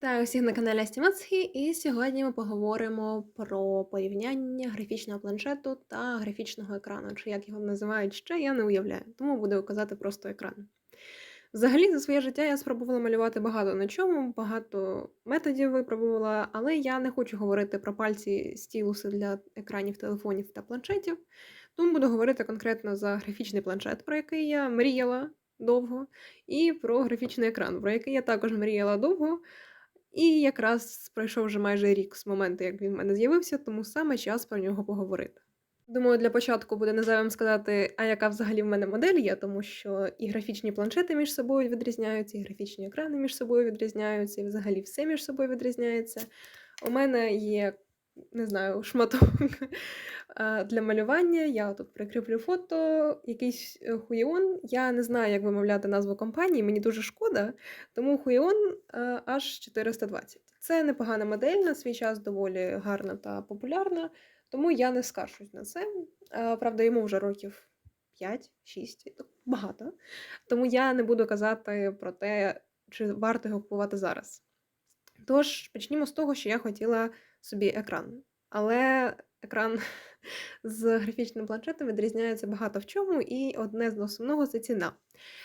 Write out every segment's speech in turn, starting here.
Та усіх на каналі Астімацхі, і сьогодні ми поговоримо про порівняння графічного планшету та графічного екрану, чи як його називають ще, я не уявляю, тому буду казати просто екран. Взагалі, за своє життя я спробувала малювати багато на чому, багато методів випробувала, але я не хочу говорити про пальці стілуси для екранів телефонів та планшетів. Тому буду говорити конкретно за графічний планшет, про який я мріяла довго, і про графічний екран, про який я також мріяла довго. І якраз пройшов вже майже рік з моменту, як він в мене з'явився, тому саме час про нього поговорити. Думаю, для початку буде незайвим сказати, а яка взагалі в мене модель є, тому що і графічні планшети між собою відрізняються, і графічні екрани між собою відрізняються, і взагалі все між собою відрізняється. У мене є, не знаю, шматок для малювання. Я тут прикріплю фото, якийсь е, Huion. Я не знаю, як вимовляти назву компанії, мені дуже шкода, тому Huion H420. Це непогана модель, на свій час доволі гарна та популярна, тому я не скаржусь на це. Правда, йому вже років 5-6, багато. Тому я не буду казати про те, чи варто його купувати зараз. Тож, почнімо з того, що я хотіла собі екран. Але екран з графічним планшетом відрізняється багато в чому, і одне з основного це ціна.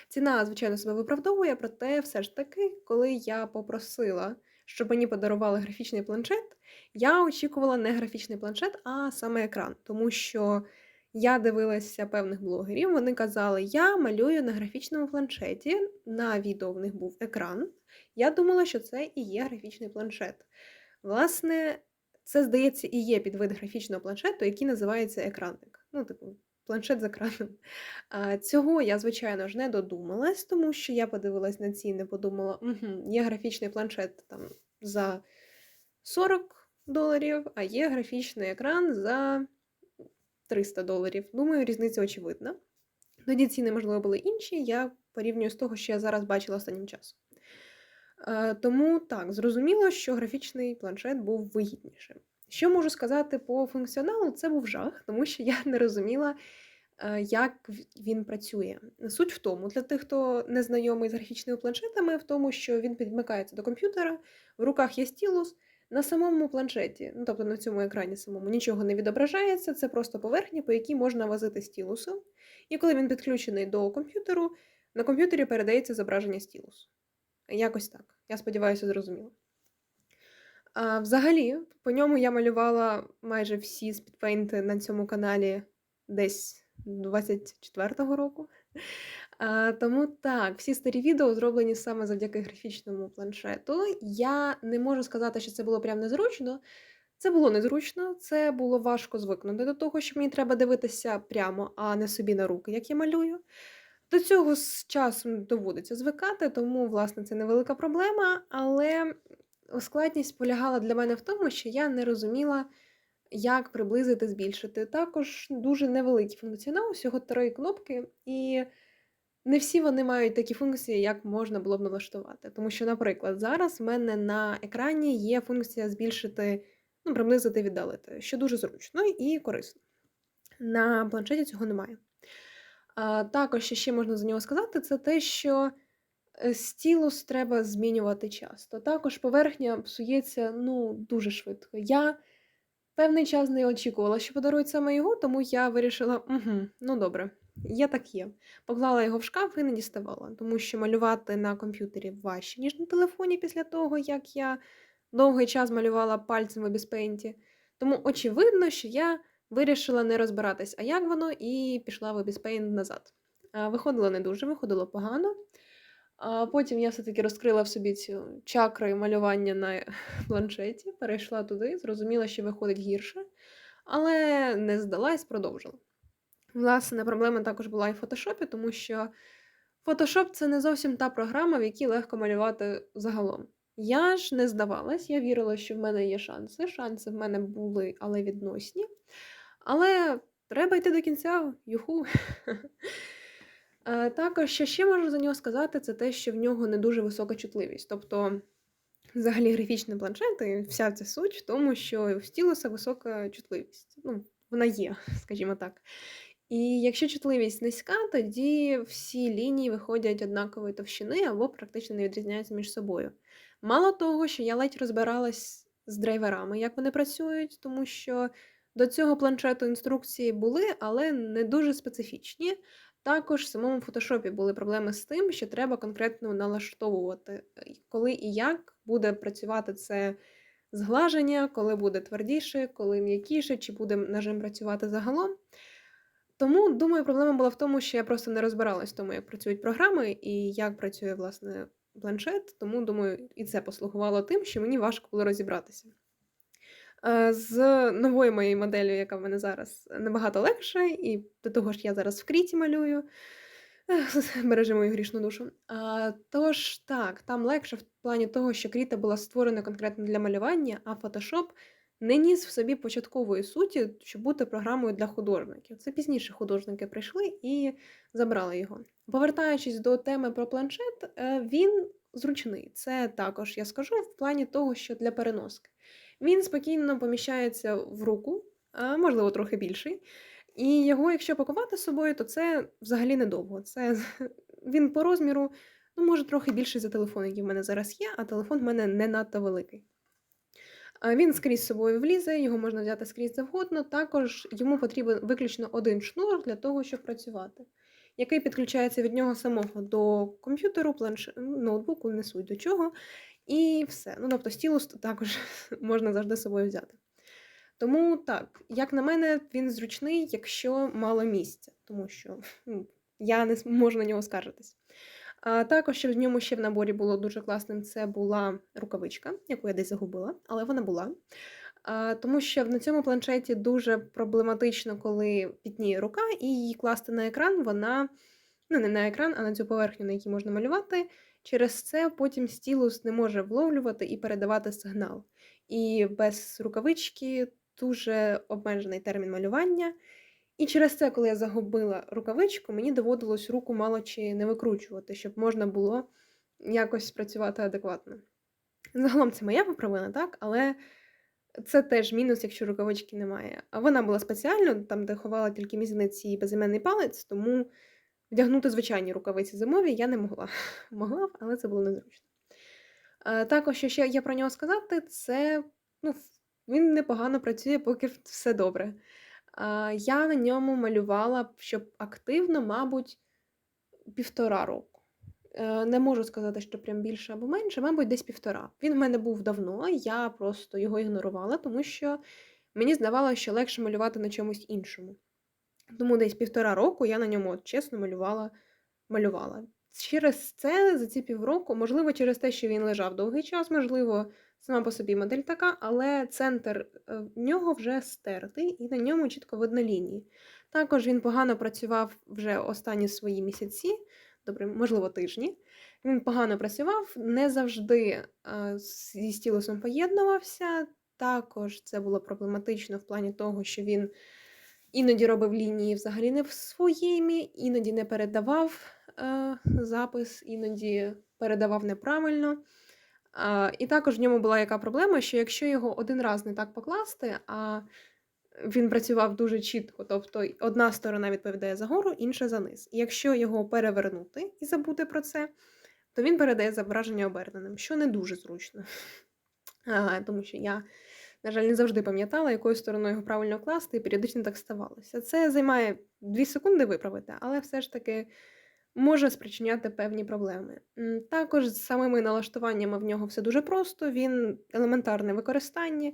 Ціна, звичайно, себе виправдовує, проте все ж таки, коли я попросила, щоб мені подарували графічний планшет, я очікувала не графічний планшет, а саме екран. Тому що я дивилася певних блогерів, вони казали, я малюю на графічному планшеті, на відео в них був екран. Я думала, що це і є графічний планшет. Власне, це, здається, і є підвид графічного планшету, який називається екранник. Ну, типу, планшет з екраном. А, Цього я, звичайно ж, не додумалась, тому що я подивилась на ціни, подумала, угу, є графічний планшет там за 40 доларів, а є графічний екран за 300 доларів. Думаю, різниця очевидна. Тоді ціни, можливо, були інші. Я порівнюю з того, що я зараз бачила останнім часом. Е, тому так, зрозуміло, що графічний планшет був вигіднішим. Що можу сказати по функціоналу, це був жах, тому що я не розуміла, е, як він працює. Суть в тому, для тих, хто не знайомий з графічними планшетами, в тому, що він підмикається до комп'ютера, в руках є стілус, на самому планшеті, ну тобто на цьому екрані самому, нічого не відображається, це просто поверхня, по якій можна возити стілусом. І коли він підключений до комп'ютеру, на комп'ютері передається зображення стілусу. Якось так. Я сподіваюся, зрозуміло. А, Взагалі, по ньому я малювала майже всі спідпейнти на цьому каналі десь 24-го року. А, Тому так, всі старі відео зроблені саме завдяки графічному планшету. Я не можу сказати, що це було прям незручно. Це було незручно, це було важко звикнути до того, що мені треба дивитися прямо, а не собі на руки, як я малюю. До цього з часом доводиться звикати, тому, власне, це невелика проблема, але складність полягала для мене в тому, що я не розуміла, як приблизити, збільшити. Також дуже невеликий функціонал, всього три кнопки, і не всі вони мають такі функції, як можна було б налаштувати. Тому що, наприклад, зараз в мене на екрані є функція збільшити, ну, приблизити, віддалити, що дуже зручно і корисно. На планшеті цього немає. Також, ще можна за нього сказати, це те, що е, стілус треба змінювати часто. Також поверхня псується ну, дуже швидко. Я певний час не очікувала, що подарують саме його, тому я вирішила, угу, ну добре, є так є. Поклала його в шкаф і не діставала, тому що малювати на комп'ютері важче, ніж на телефоні після того, як я довгий час малювала пальцем в обіспейнті. Тому очевидно, що я вирішила не розбиратись, а як воно, і пішла в Obispaint назад. Виходило не дуже, виходило погано. Потім я все-таки розкрила в собі цю чакру малювання на планшеті, перейшла туди, зрозуміла, що виходить гірше, але не здалась, продовжила. Власне, проблема також була і в фотошопі, тому що Photoshop це не зовсім та програма, в якій легко малювати загалом. Я ж не здавалась, я вірила, що в мене є шанси. Шанси в мене були, але відносні. Але треба йти до кінця, юху. Також, що ще можу за нього сказати, це те, що в нього не дуже висока чутливість. Тобто, взагалі, графічні планшети, вся ця суть в тому, що в стілуса висока чутливість. Ну, вона є, скажімо так. І якщо чутливість низька, тоді всі лінії виходять однакової товщини або практично не відрізняються між собою. Мало того, що я ледь розбиралась з драйверами, як вони працюють, тому що до цього планшету інструкції були, але не дуже специфічні. Також в самому фотошопі були проблеми з тим, що треба конкретно налаштовувати, е, коли і як буде працювати це зглаження, коли буде твердіше, коли м'якіше, чи буде нажим працювати загалом. Тому, думаю, проблема була в тому, що я просто не розбиралась в тому, як працюють програми і як працює, власне, планшет. Тому, думаю, і це послугувало тим, що мені важко було розібратися. Е, з новою моєю моделлю, яка в мене зараз, набагато легше, і до того ж я зараз в кріті малюю. Бережи мою грішну душу. А, Тож так, там легше в плані того, що кріта була створена конкретно для малювання, а Photoshop не ніс в собі початкової суті, щоб бути програмою для художників. Це пізніше художники прийшли і забрали його. Повертаючись до теми про планшет, е, він зручний. Це також я скажу в плані того, що для переноски. Він спокійно поміщається в руку, можливо, трохи більший. І його, якщо пакувати з собою, то це взагалі недовго. Це він по розміру, ну, може, трохи більший за телефон, який в мене зараз є, а телефон в мене не надто великий. Він скрізь з собою влізе, його можна взяти скрізь завгодно. Також йому потрібен виключно один шнур для того, щоб працювати, який підключається від нього самого до комп'ютеру, планш... ноутбуку, не суть до чого. І все. Ну, тобто, стілус також можна завжди з собою взяти. Тому так, як на мене, він зручний, якщо мало місця, тому що ну, я не можу на нього скаржитись. А Також, що в ньому ще в наборі було дуже класним, це була рукавичка, яку я десь загубила, але вона була. А, Тому що на цьому планшеті дуже проблематично, коли пітніє рука, і її класти на екран, вона ну не на екран, а на цю поверхню, на якій можна малювати. Через це потім стілус не може вловлювати і передавати сигнал. І без рукавички дуже обмежений термін малювання. І через це, коли я загубила рукавичку, мені доводилось руку мало чи не викручувати, щоб можна було якось працювати адекватно. Загалом це моя поправина, так? Але це теж мінус, якщо рукавички немає. А вона була спеціально, там, де ховала тільки мізинець і безіменний палець, тому вдягнути звичайні рукавиці зимові я не могла. Могла, але це було незручно. Також, що ще я про нього сказати, це ну, він непогано працює, поки все добре. Я на ньому малювала, щоб активно, мабуть, півтора року. Е, не можу сказати, що прям більше або менше, мабуть, десь півтора. Він в мене був давно, я просто його ігнорувала, тому що мені здавалося, що легше малювати на чомусь іншому. Тому десь півтора року я на ньому чесно малювала. малювала. Через це за ці півроку, можливо, через те, що він лежав довгий час, можливо, Сама по собі модель така, але центр е, в нього вже стертий, і на ньому чітко видно лінії. Також він погано працював вже останні свої місяці, добре, можливо, тижні. Він погано працював, не завжди е, зі стілусом поєднувався. Також це було проблематично в плані того, що він іноді робив лінії взагалі не в своїй, іноді не передавав е, запис, іноді передавав неправильно. А, І також в ньому була яка проблема, що якщо його один раз не так покласти, а він працював дуже чітко, тобто одна сторона відповідає за гору, інша за низ. І якщо його перевернути і забути про це, то він передає зображення оберненим, що не дуже зручно. Тому що я, на жаль, не завжди пам'ятала, якою стороною його правильно класти, і періодично так ставалося. Це займає 2 секунди виправити, але все ж таки може спричиняти певні проблеми. Також з самими налаштуваннями в нього все дуже просто, він елементарне використання.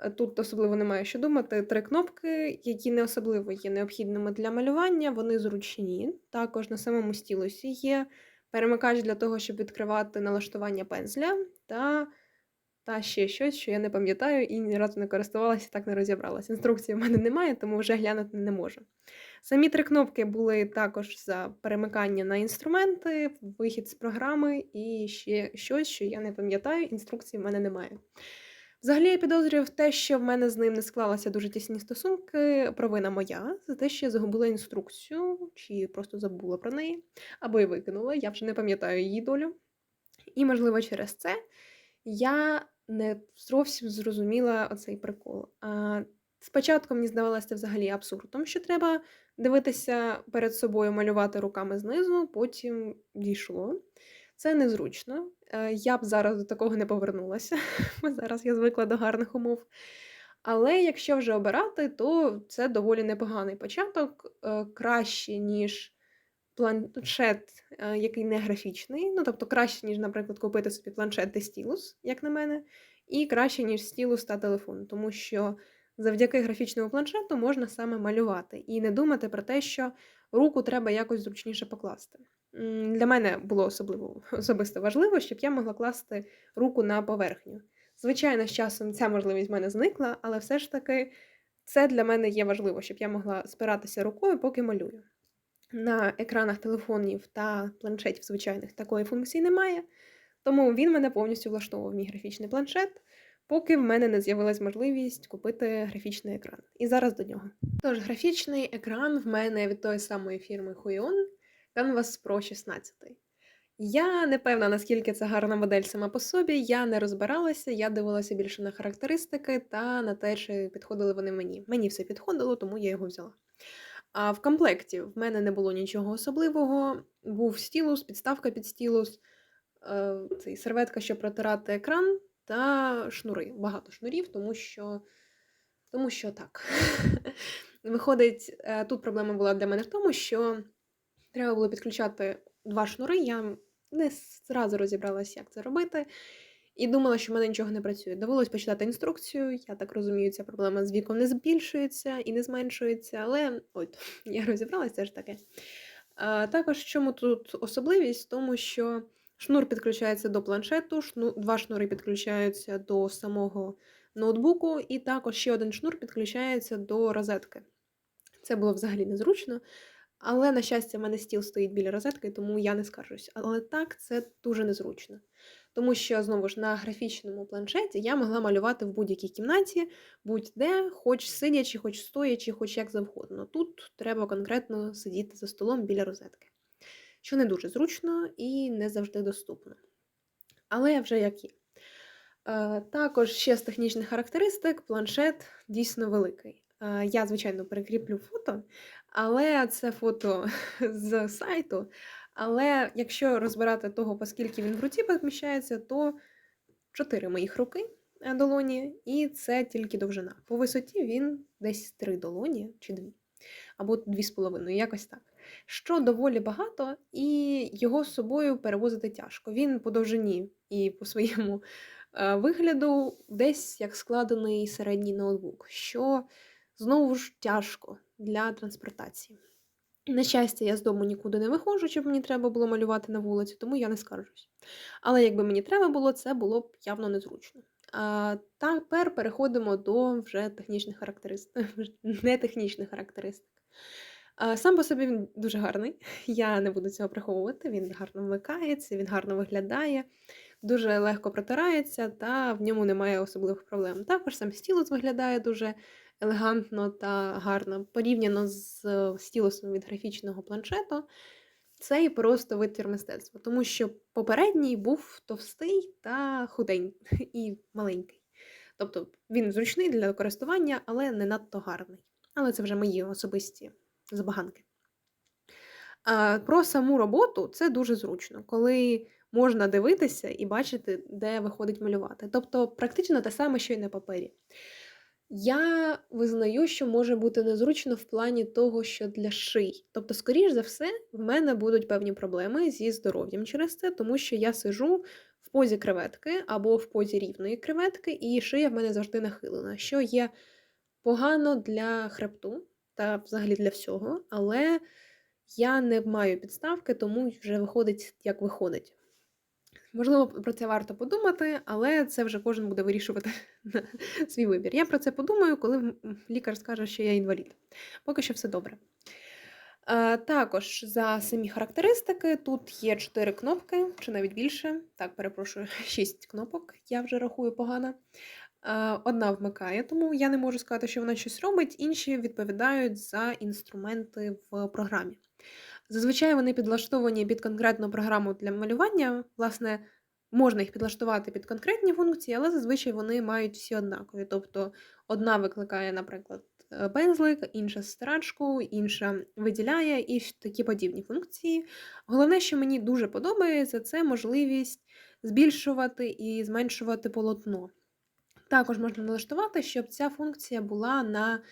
Е, тут особливо немає що думати. Три кнопки, які не особливо є необхідними для малювання, вони зручні. Також на самому стілусі є перемикач для того, щоб відкривати налаштування пензля, та та ще щось, що я не пам'ятаю і ні разу не користувалася, так не розібралася. Інструкції в мене немає, тому вже глянути не можу. Самі три кнопки були також за перемикання на інструменти, вихід з програми і ще щось, що я не пам'ятаю, інструкції в мене немає. Взагалі, я підозрюю в те, що в мене з ним не склалися дуже тісні стосунки. Провина моя за те, що я загубила інструкцію, чи просто забула про неї, або й викинула. Я вже не пам'ятаю її долю. І, можливо, через це я не зовсім зрозуміла оцей прикол. А Спочатку мені здавалося взагалі абсурдом, що треба дивитися перед собою, малювати руками знизу, потім дійшло. Це незручно. Е, я б зараз до такого не повернулася, зараз я звикла до гарних умов. Але якщо вже обирати, то це доволі непоганий початок, е, краще, ніж планшет, е, який не графічний. Ну, тобто краще, ніж, наприклад, купити собі планшет та стілус, як на мене, і краще, ніж стілус та телефон, тому що завдяки графічному планшету можна саме малювати і не думати про те, що руку треба якось зручніше покласти. Для мене було особливо особисто важливо, щоб я могла класти руку на поверхню. Звичайно, з часом ця можливість в мене зникла, але все ж таки це для мене є важливо, щоб я могла спиратися рукою, поки малюю. На екранах телефонів та планшетів звичайних такої функції немає, тому він мене повністю влаштовував мій графічний планшет, поки в мене не з'явилась можливість купити графічний екран. І зараз до нього. Тож, графічний екран в мене від тої самої фірми Huion Canvas Pro 16. Я не певна, наскільки це гарна модель сама по собі. Я не розбиралася, я дивилася більше на характеристики та на те, чи підходили вони мені. Мені все підходило, тому я його взяла. А в комплекті в мене не було нічого особливого. Був стілус, підставка під стілус, е, цей серветка, щоб протирати екран, та шнури. Багато шнурів, тому що, тому що так. Виходить, е, тут проблема була для мене в тому, що треба було підключати два шнури. Я не зразу розібралася, як це робити. І думала, що в мене нічого не працює. Довелось почитати інструкцію. Я так розумію, ця проблема з віком не збільшується і не зменшується, але от, я розібралася це ж таке. А, Також чому тут особливість? Тому, що шнур підключається до планшету, шну... два шнури підключаються до самого ноутбуку, і також ще один шнур підключається до розетки. Це було взагалі незручно. Але, на щастя, в мене стіл стоїть біля розетки, тому я не скаржусь. Але так, це дуже незручно. Тому що, знову ж, на графічному планшеті я могла малювати в будь-якій кімнаті, будь-де, хоч сидячи, хоч стоячи, хоч як завгодно. Тут треба конкретно сидіти за столом біля розетки, що не дуже зручно і не завжди доступно. Але вже як є. Е, також ще з технічних характеристик планшет дійсно великий. Е, я, звичайно, перекріплю фото, але це фото з сайту. Але якщо розбирати того, оскільки він в руці поміщається, то 4 моїх руки е, долоні, і це тільки довжина. По висоті він десь 3 долоні чи 2, або 2,5, якось так. Що доволі багато, і його з собою перевозити тяжко. Він по довжині і по своєму е, вигляду десь як складений середній ноутбук, що знову ж тяжко для транспортації. На щастя, я з дому нікуди не виходжу, щоб мені треба було малювати на вулиці, тому я не скаржусь. Але якби мені треба було, це було б явно незручно. А тепер переходимо до вже технічних характеристик, не технічних характеристик. Сам по собі він дуже гарний, я не буду цього приховувати. Він гарно вмикається, він гарно виглядає, дуже легко протирається, та в ньому немає особливих проблем. Також сам стілус виглядає дуже елегантно та гарно. Порівняно з стілусом від графічного планшету, це і просто витвір мистецтва, тому що попередній був товстий та худенький і маленький. Тобто він зручний для користування, але не надто гарний. Але це вже мої особисті забаганки. А Про саму роботу це дуже зручно, коли можна дивитися і бачити, де виходить малювати. Тобто, практично те саме, що й на папері. Я визнаю, що може бути незручно в плані того, що для ший. Тобто, скоріш за все, в мене будуть певні проблеми зі здоров'ям через це, тому що я сижу в позі креветки або в позі рівної креветки, і шия в мене завжди нахилена, що є погано для хребту та взагалі для всього, але я не маю підставки, тому вже виходить, як виходить. Можливо, про це варто подумати, але це вже кожен буде вирішувати свій вибір. Я про це подумаю, коли лікар скаже, що я інвалід. Поки що все добре. Також за самі характеристики тут є 4 кнопки, чи навіть більше. Так, перепрошую, 6 кнопок, я вже рахую погано. Одна вмикає, тому я не можу сказати, що вона щось робить, інші відповідають за інструменти в програмі. Зазвичай вони підлаштовані під конкретну програму для малювання. Власне, можна їх підлаштувати під конкретні функції, але зазвичай вони мають всі однакові. Тобто одна викликає, наприклад, е, пензлик, інша стирачку, інша виділяє і такі подібні функції. Головне, що мені дуже подобається, це можливість збільшувати і зменшувати полотно. Також можна налаштувати, щоб ця функція була на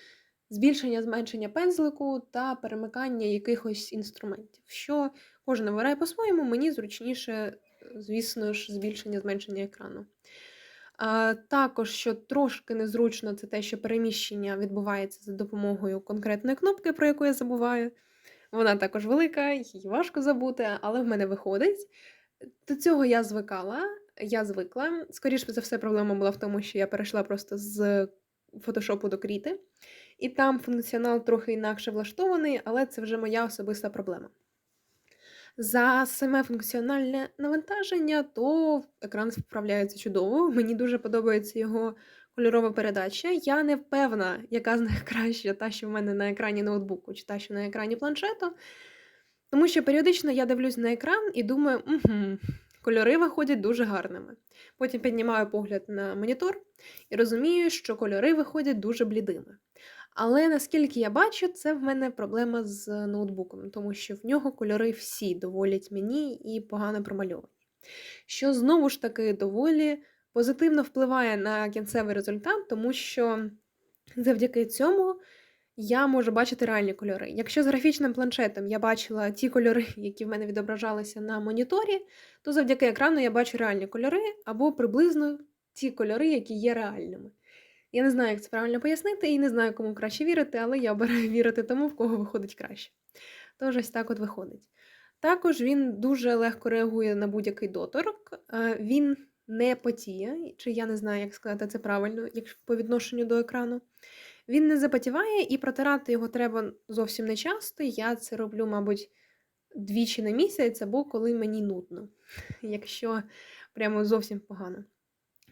збільшення, зменшення пензлику та перемикання якихось інструментів. Що кожен вибирає по-своєму, мені зручніше, звісно ж, збільшення, зменшення екрану. А, Також, що трошки незручно, це те, що переміщення відбувається за допомогою конкретної кнопки, про яку я забуваю. Вона також велика, її важко забути, але в мене виходить. До цього я звикала, я звикла. Скоріше за все, проблема була в тому, що я перейшла просто з фотошопу до кріти, і там функціонал трохи інакше влаштований, але це вже моя особиста проблема. За саме функціональне навантаження, то екран справляється чудово. Мені дуже подобається його кольорова передача. Я не впевнена, яка з них краща, та, що в мене на екрані ноутбуку, чи та, що на екрані планшету. Тому що періодично я дивлюсь на екран і думаю, угу, кольори виходять дуже гарними. Потім піднімаю погляд на монітор і розумію, що кольори виходять дуже блідими. Але наскільки я бачу, це в мене проблема з ноутбуком, тому що в нього кольори всі доволі тьмяні і погано промальовані. Що знову ж таки доволі позитивно впливає на кінцевий результат, тому що завдяки цьому я можу бачити реальні кольори. Якщо з графічним планшетом я бачила ті кольори, які в мене відображалися на моніторі, то завдяки екрану я бачу реальні кольори або приблизно ті кольори, які є реальними. Я не знаю, як це правильно пояснити, і не знаю, кому краще вірити, але я обираю вірити тому, в кого виходить краще. Тож ось так от виходить. Також він дуже легко реагує на будь-який доторк, він не потіє, чи я не знаю, як сказати це правильно, як по відношенню до екрану. Він не запотіває, і протирати його треба зовсім не часто. Я це роблю, мабуть, двічі на місяць, або коли мені нудно, якщо прямо зовсім погано.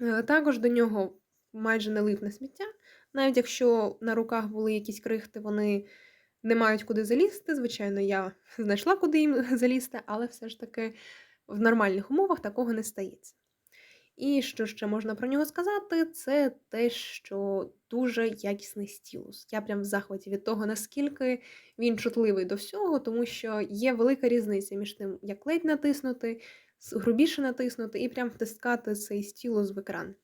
Е, також до нього майже не липне сміття. Навіть якщо на руках були якісь крихти, вони не мають куди залізти. Звичайно, я знайшла, куди їм залізти, але все ж таки в нормальних умовах такого не стається. І що ще можна про нього сказати, це те, що дуже якісний стілус. Я прям в захваті від того, наскільки він чутливий до всього, тому що є велика різниця між тим, як ледь натиснути, грубіше натиснути і прям втискати цей стілус в екран.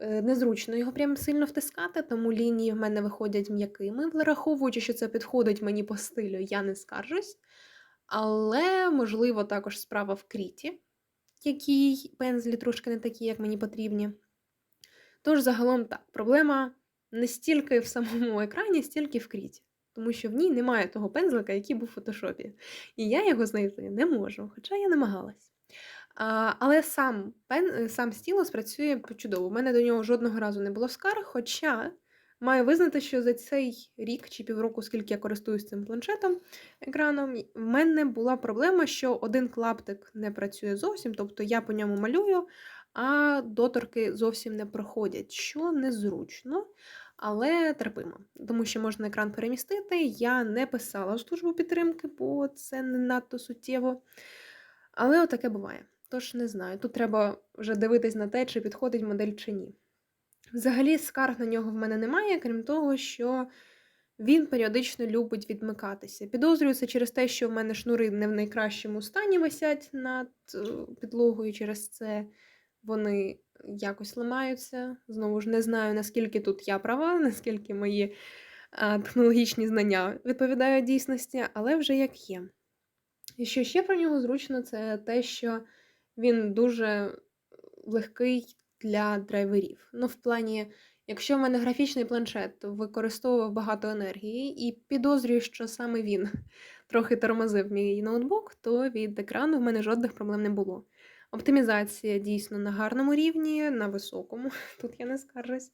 Е, незручно його прям сильно втискати, тому лінії в мене виходять м'якими, враховуючи, що це підходить мені по стилю, я не скаржусь. Але, можливо, також справа в кріті, який пензлі трошки не такі, як мені потрібні. Тож, загалом, так, проблема не стільки в самому екрані, стільки в кріті. Тому що в ній немає того пензлика, який був в фотошопі. І я його знайти не можу, хоча я намагалась. Але сам пен, е, сам стілус працює чудово. У мене до нього жодного разу не було скарг, хоча маю визнати, що за цей рік чи півроку, скільки я користуюсь цим планшетом екраном, в мене була проблема, що один клаптик не працює зовсім, тобто я по ньому малюю, а доторки зовсім не проходять, що незручно. Але терпимо, тому що можна екран перемістити. Я не писала в службу підтримки, бо це не надто суттєво. Але отаке буває. Тож не знаю. Тут треба вже дивитись на те, чи підходить модель чи ні. Взагалі, скарг на нього в мене немає, крім того, що він періодично любить відмикатися. Підозрюю це через те, що в мене шнури не в найкращому стані висять над е, підлогою, через це вони якось ламаються. Знову ж не знаю, наскільки тут я права, наскільки мої а, технологічні знання відповідають дійсності, але вже як є. І що ще про нього зручно, це те, що він дуже легкий для драйверів. Ну, в плані, якщо в мене графічний планшет використовував багато енергії, і підозрюю, що саме він трохи тормозив мій ноутбук, то від екрану в мене жодних проблем не було. Оптимізація дійсно на гарному рівні, на високому, тут я не скаржусь.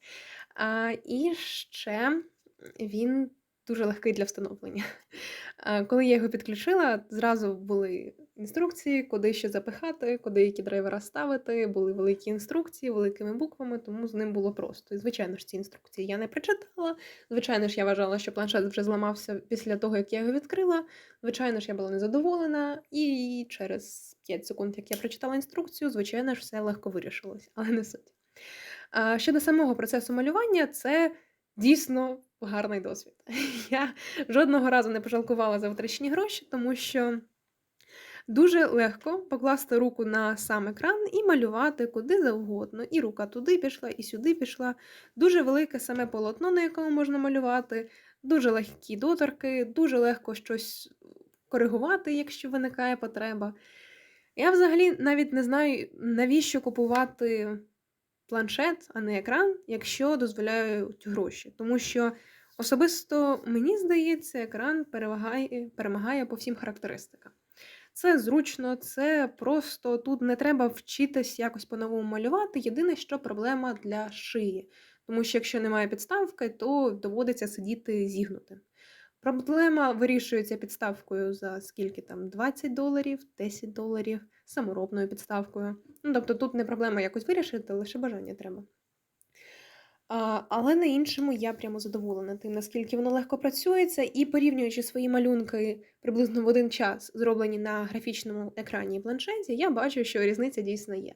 А, І ще він дуже легкий для встановлення. Коли я його підключила, зразу були інструкції, куди що запихати, куди які драйвера ставити. Були великі інструкції великими буквами, тому з ним було просто. І, звичайно ж, ці інструкції я не прочитала. Звичайно ж, я вважала, що планшет вже зламався після того, як я його відкрила. Звичайно ж, я була незадоволена, і через 5 секунд, як я прочитала інструкцію, звичайно ж, все легко вирішилось, але не суть. Щодо самого процесу малювання, це дійсно гарний досвід. Я жодного разу не пожалкувала за втрачені гроші, тому що Дуже легко покласти руку на сам екран і малювати куди завгодно. І рука туди пішла, і сюди пішла. Дуже велике саме полотно, на якому можна малювати, дуже легкі доторки, дуже легко щось коригувати, якщо виникає потреба. Я взагалі навіть не знаю, навіщо купувати планшет, а не екран, якщо дозволяють гроші. Тому що особисто мені здається, екран перевагає, перемагає по всім характеристикам. Це зручно, це просто тут не треба вчитись якось по-новому малювати. Єдине, що проблема для шиї. Тому що якщо немає підставки, то доводиться сидіти зігнутим. Проблема вирішується підставкою за скільки там 20 доларів, 10 доларів, саморобною підставкою. Ну, тобто тут не проблема якось вирішити, лише бажання треба. А, але на іншому я прямо задоволена тим, наскільки воно легко працюється, і порівнюючи свої малюнки приблизно в один час, зроблені на графічному екрані і планшеті, я бачу, що різниця дійсно є.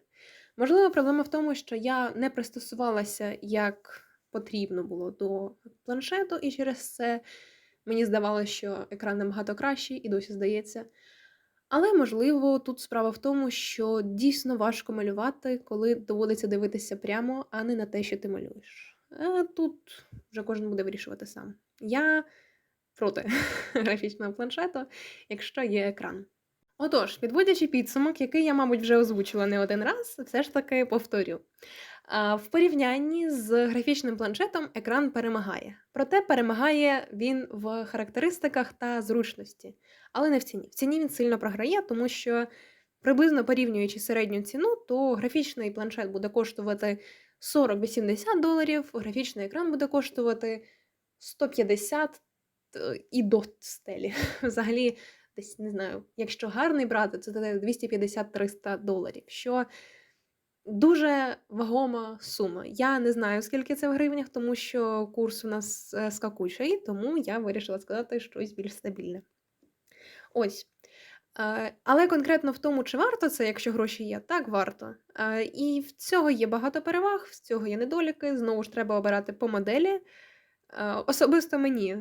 Можливо, проблема в тому, що я не пристосувалася як потрібно було до планшету, і через це мені здавалося, що екран набагато кращий, і досі здається. Але, можливо, тут справа в тому, що дійсно важко малювати, коли доводиться дивитися прямо, а не на те, що ти малюєш. Е, Тут вже кожен буде вирішувати сам. Я проти графічного планшету, якщо є екран. Отож, підводячи підсумок, який я, мабуть, вже озвучила не один раз, все ж таки повторю. В порівнянні з графічним планшетом екран перемагає. Проте перемагає він в характеристиках та зручності, але не в ціні. В ціні він сильно програє, тому що приблизно порівнюючи середню ціну, то графічний планшет буде коштувати 40-80 доларів, графічний екран буде коштувати 150 е, і до стелі. Взагалі, десь не знаю, якщо гарний брати, це 250-300 доларів. що Дуже вагома сума. Я не знаю, скільки це в гривнях, тому що курс у нас е, скакучий, тому я вирішила сказати щось більш стабільне. Ось. Е, Але конкретно в тому, чи варто це, якщо гроші є, так варто. Е, І в цього є багато переваг, в цього є недоліки. Знову ж треба обирати по моделі. Особисто мені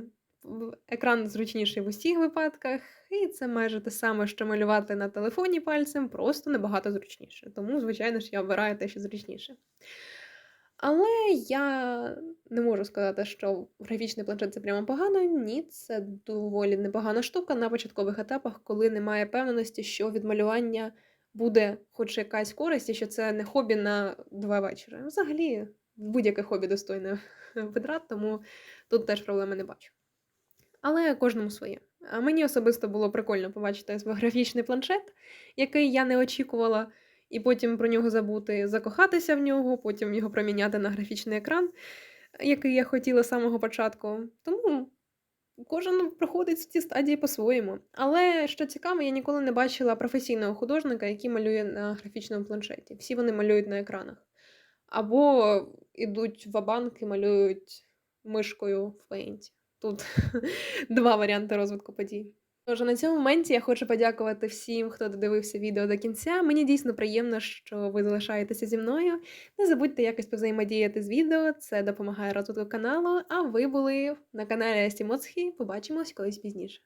екран зручніший в усіх випадках, і це майже те саме, що малювати на телефоні пальцем, просто набагато зручніше. Тому, звичайно ж, я обираю те, що зручніше. Але я не можу сказати, що графічний планшет це прямо погано. Ні, це доволі непогана штука на початкових етапах, коли немає певності, що від малювання буде хоч якась користь, і що це не хобі на два вечори. Взагалі, будь-яке хобі достойне витрат, тому тут теж проблеми не бачу. Але кожному своє. Мені особисто було прикольно побачити графічний планшет, який я не очікувала, і потім про нього забути, закохатися в нього, потім його проміняти на графічний екран, який я хотіла з самого початку. Тому кожен проходить ці стадії по-своєму. Але що цікаво, я ніколи не бачила професійного художника, який малює на графічному планшеті. Всі вони малюють на екранах. Або йдуть в банк і малюють мишкою в Paint. Тут два варіанти розвитку подій. Тож на цьому моменті я хочу подякувати всім, хто додивився відео до кінця. Мені дійсно приємно, що ви залишаєтеся зі мною. Не забудьте якось повзаємодіяти з відео, це допомагає розвитку каналу. А ви були на каналі Асті Моцхі. Побачимось колись пізніше.